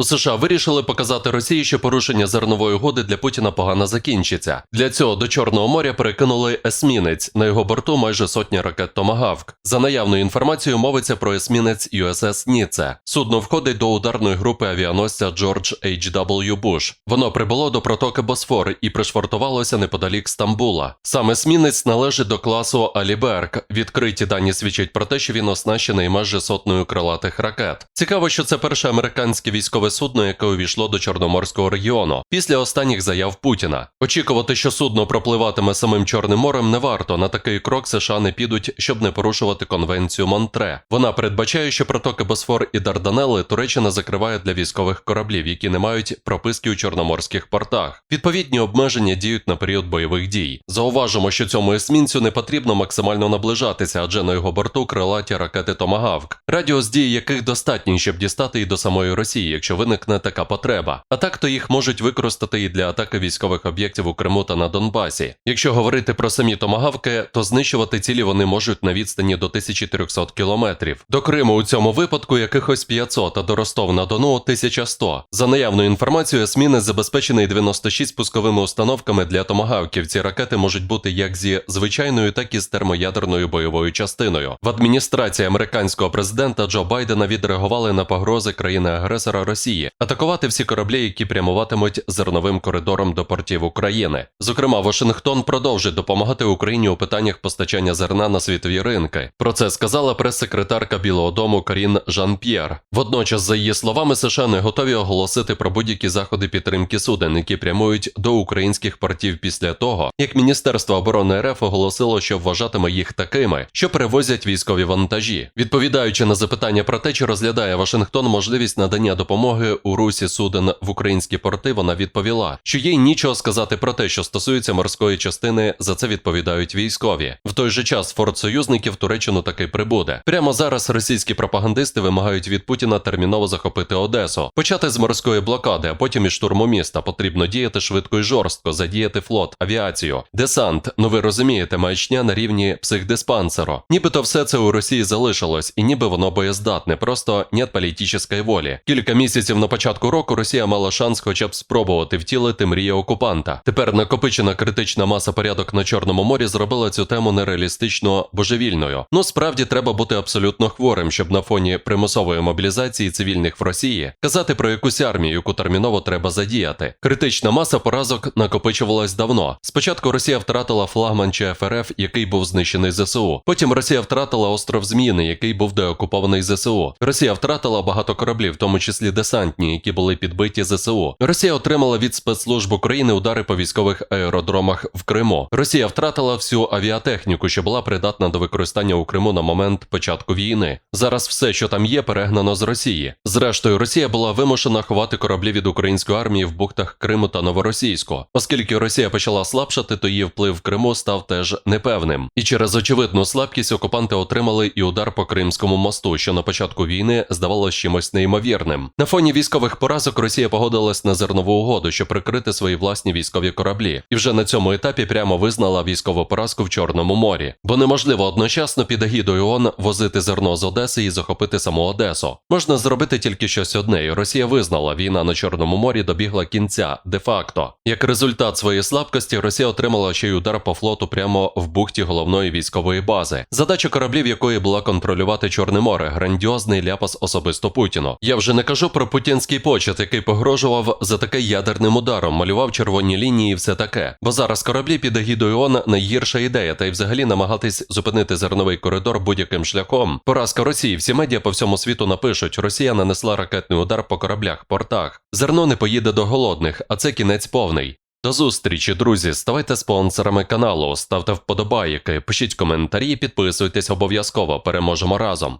У США вирішили показати Росії, що порушення зернової угоди для Путіна погано закінчиться. Для цього до Чорного моря перекинули есмінець. На його борту майже сотня ракет Томагавк. За наявною інформацією мовиться про есмінець USS Ніце. Судно входить до ударної групи авіаносця Джордж H.W. Буш. Воно прибуло до протоки Босфор і пришвартувалося неподалік Стамбула. Сам есмінець належить до класу Аліберг. Відкриті дані свідчать про те, що він оснащений майже сотнею крилатих ракет. Цікаво, що це перше американське військове судно, яке увійшло до Чорноморського регіону після останніх заяв Путіна. Очікувати, що судно пропливатиме самим Чорним морем, не варто. На такий крок США не підуть, щоб не порушувати конвенцію Монтре. Вона передбачає, що протоки Босфор і Дарданели Туреччина закриває для військових кораблів, які не мають прописки у чорноморських портах. Відповідні обмеження діють на період бойових дій. Зауважимо, що цьому есмінцю не потрібно максимально наближатися, адже на його борту крилаті ракети Томагавк, радіус дії яких достатній, щоб дістати і до самої Росії, якщо виникне така потреба. А так то їх можуть використати і для атаки військових об'єктів у Криму та на Донбасі. Якщо говорити про самі томагавки, то знищувати цілі вони можуть на відстані до 1300 кілометрів. До Криму у цьому випадку якихось 500, а до Ростов на Дону 1100. За наявною інформацією, Есмінець забезпечений 96 пусковими установками для томагавків. Ці ракети можуть бути як зі звичайною, так і з термоядерною бойовою частиною. В адміністрації американського президента Джо Байдена відреагували на погрози країни-агресора Росії атакувати всі кораблі, які прямуватимуть зерновим коридором до портів України. Зокрема, Вашингтон продовжить допомагати Україні у питаннях постачання зерна на світові ринки. Про це сказала прес-секретарка Білого Дому Карін Жан-П'єр. Водночас, за її словами, США не готові оголосити про будь-які заходи підтримки суден, які прямують до українських портів після того, як Міністерство оборони РФ оголосило, що вважатиме їх такими, що перевозять військові вантажі. Відповідаючи на запитання про те, чи розглядає Вашингтон можливість надання допомоги у русі суден в українські порти, вона відповіла, що їй нічого сказати про те, що стосується морської частини, за це відповідають військові. В той же час форт союзників Туреччину таки прибуде. Прямо зараз російські пропагандисти вимагають від Путіна терміново захопити Одесу, почати з морської блокади, а потім і штурму міста. Потрібно діяти швидко і жорстко, задіяти флот, авіацію, десант. Ну ви розумієте, маячня на рівні психдиспансеру. Нібито все це у Росії залишилось, і ніби воно боєздатне, просто нет політичної волі. Кілька місяців на початку року Росія мала шанс хоча б спробувати втілити мрії окупанта. Тепер накопичена критична маса порядок на Чорному морі зробила цю тему нереалістично божевільною. Ну справді треба бути абсолютно хворим, щоб на фоні примусової мобілізації цивільних в Росії казати про якусь армію, яку терміново треба задіяти. Критична маса поразок накопичувалась давно. Спочатку Росія втратила флагман ЧФРФ, який був знищений ЗСУ. Потім Росія втратила остров Зміни, який був деокупований ЗСУ. Росія втратила багато кораблів, в тому числі десантні, які були підбиті ЗСУ. Росія отримала від спецслужб України удари по військових аеродромах в Криму. Росія втратила всю авіатехніку, що була придатна до використання у Криму на момент початку війни. Зараз все, що там є, перегнано з Росії. Зрештою, Росія була вимушена ховати кораблі від української армії в бухтах Криму та Новоросійську. Оскільки Росія почала слабшати, то її вплив в Криму став теж непевним. І через очевидну слабкість окупанти отримали і удар по Кримському мосту, що на початку війни здавалося чимось неймовірним. На фоні військових поразок Росія погодилась на зернову угоду, щоб прикрити свої власні військові кораблі, і вже на цьому етапі прямо визнала військову поразку в Чорному морі, бо неможливо одночасно під егідою ООН возити зерно з Одеси і захопити саму Одесу. Можна зробити тільки щось одне, і Росія визнала, війна на Чорному морі добігла кінця де-факто. Як результат своєї слабкості, Росія отримала ще й удар по флоту прямо в бухті головної військової бази. Задача кораблів, якої була контролювати Чорне море, грандіозний ляпас особисто Путіну. Я вже не кажу про путінський почет, який погрожував за таке ядерним ударом, малював червоні лінії і все таке. Бо зараз кораблі під егідою ООН – найгірша ідея, та й взагалі намагатись зупинити зерновий коридор будь-яким шляхом. Поразка Росії. Всі медіа по всьому світу напишуть: Росія нанесла ракетний удар по кораблях, портах. Зерно не поїде до голодних, а це кінець повний. До зустрічі, друзі. Ставайте спонсорами каналу, ставте вподобайки, пишіть коментарі, підписуйтесь обов'язково. Переможемо разом.